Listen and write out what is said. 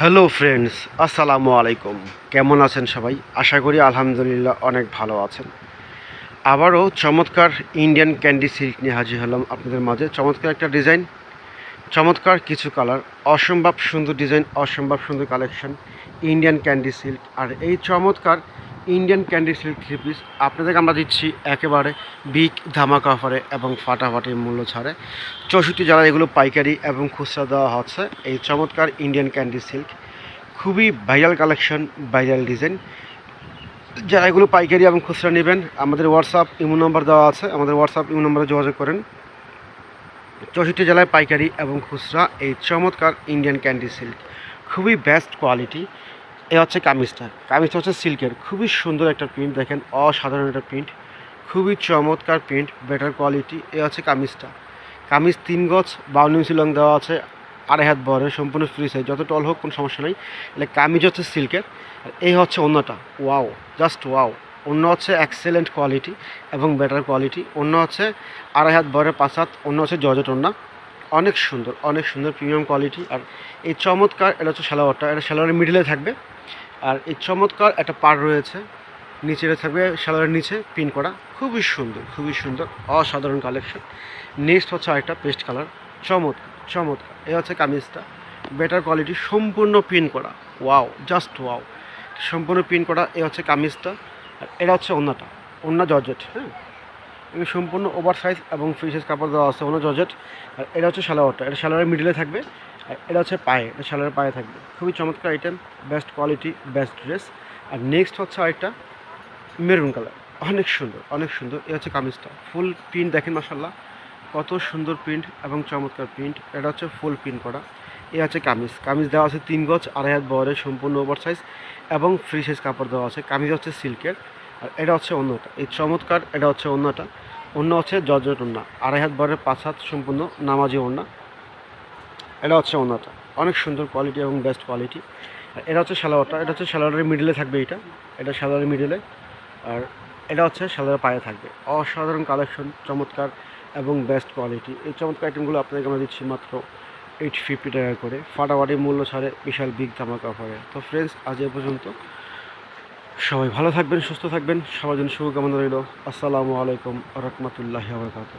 Hello friends, আসসালামু আলাইকুম। কেমন আছেন সবাই? আশা করি আলহামদুলিল্লাহ অনেক ভালো আছেন। আবারও চমৎকার ইন্ডিয়ান ক্যান্ডি সিল্ক নিয়ে হাজির হলাম আপনাদের মাঝে। চমৎকার একটা ডিজাইন চমৎকার কিছু কালার অসম্ভব সুন্দর ডিজাইন অসম্ভব সুন্দর কালেকশন ইন্ডিয়ান ক্যান্ডি সিল্ক আর এই চমৎকার Indian candy silk three piece আপনাদেরকে আমরা দিচ্ছি একেবারে বিগ ধামাকা অফারে এবং ফাটাফাটি মূল্য ছাড়ে। চৌষট্টি জেলায় এগুলো পাইকারি এবং খুচরা দেওয়া হচ্ছে, এই চমৎকার ইন্ডিয়ান ক্যান্ডি সিল্ক খুবই ভাইরাল কালেকশন ভাইরাল ডিজাইন যারা এগুলো পাইকারি এবং খুচরা নেবেন, আমাদের হোয়াটসঅ্যাপ ইমো নম্বর দেওয়া আছে। আমাদের হোয়াটসঅ্যাপ ইমো নম্বরে যোগাযোগ করেন। চৌষট্টি জেলায় পাইকারি এবং খুচরা, এই চমৎকার ইন্ডিয়ান ক্যান্ডি সিল্ক খুবই বেস্ট কোয়ালিটি এ হচ্ছে কামিজটা। কামিজটা হচ্ছে সিল্কের। খুবই সুন্দর একটা প্রিন্ট দেখেন, অসাধারণ একটা প্রিন্ট খুবই চমৎকার প্রিন্ট বেটার কোয়ালিটি এ হচ্ছে কামিজটা। কামিজ তিন গজ, বাউন্ন ইঞ্চি লং দেওয়া আছে, আড়াই হাত বরে সম্পূর্ণ ফ্রি সাইজ যত টল হোক, কোনো সমস্যা নেই। তাহলে কামিজ হচ্ছে সিল্কের, আর এই হচ্ছে অন্যটা ওয়াও জাস্ট ওয়াও অন্য হচ্ছে এক্সেলেন্ট কোয়ালিটি এবং বেটার কোয়ালিটি অন্য হচ্ছে আড়াই হাত বরের পাঁচ হাত অন্য হচ্ছে জজেট অন্যা অনেক সুন্দর অনেক সুন্দর প্রিমিয়াম কোয়ালিটি আর এই চমৎকার, এটা হচ্ছে সালোয়ারটা এটা সালোয়ারের মিডিলে থাকবে। আর এই চমৎকার একটা পার রয়েছে। নিচে থাকবে সালোয়ারের নিচে, পিন করা। খুবই সুন্দর খুবই সুন্দর, অসাধারণ কালেকশন নেক্সট হচ্ছে আরেকটা পেস্ট কালার চমৎকার চমৎকার। এ হচ্ছে কামিজটা। বেটার কোয়ালিটি সম্পূর্ণ পিন করা। ওয়াও জাস্ট ওয়াও সম্পূর্ণ পিন করা, এ হচ্ছে কামিজটা। আর এটা হচ্ছে অন্যটা অন্য জর্জেট হ্যাঁ? সম্পূর্ণ ওভার সাইজ এবং ফ্রি সাইজ কাপড় দেওয়া আছে অন্য জর্জেট। আর এটা হচ্ছে সালোয়ারটা এটা সালোয়ারের মিডিলে থাকবে। এটা হচ্ছে পায়ে, এটা সালোয়ারের পায়ে থাকবে। খুবই চমৎকার item best quality best dress আর নেক্সট হচ্ছে আরেকটা মেরুন কালার অনেক সুন্দর অনেক সুন্দর। এ হচ্ছে কামিজটা। ফুল প্রিন্ট দেখেন মাসাল্লাহ কত সুন্দর প্রিন্ট এবং চমৎকার প্রিন্ট এটা হচ্ছে ফুল প্রিন্ট করা। এ হচ্ছে কামিজ। কামিজ দেওয়া আছে তিন গজ, আড়াই হাত বহরের সম্পূর্ণ ওভার সাইজ এবং ফ্রি সাইজ কাপড় দেওয়া আছে। কামিজ হচ্ছে সিল্কের আর এটা হচ্ছে অন্যটা। এই চমৎকার, এটা হচ্ছে অন্যটা। অন্য হচ্ছে জর্জেট ওন্না আড়াই হাত বহরের পাঁচ হাত সম্পূর্ণ নামাজি ওন্না এটা হচ্ছে অন্যটা। অনেক সুন্দর কোয়ালিটি এবং বেস্ট কোয়ালিটি আর এটা হচ্ছে সালোয়ারটা। এটা হচ্ছে সালোয়ারের মিডিলে থাকবে এটা। এটা সালোয়ারের মিডিলে আর এটা হচ্ছে সালোয়ারের পায়ে থাকবে। অসাধারণ কালেকশন চমৎকার এবং বেস্ট কোয়ালিটি এই চমৎকার আইটেমগুলো আপনাকে আমরা দিচ্ছি মাত্র এইট ফিফটি টাকা করে। ফাটাফাটি মূল্য ছাড়ে বিশাল বিগ ধামাকা অফারে তো ফ্রেন্ডস আজ এ পর্যন্ত। সবাই ভালো থাকবেন, সুস্থ থাকবেন। সবার জন্য শুভকামনা রইল। আসসালামু আলাইকুম রহমতুল্লাহি আবরকাত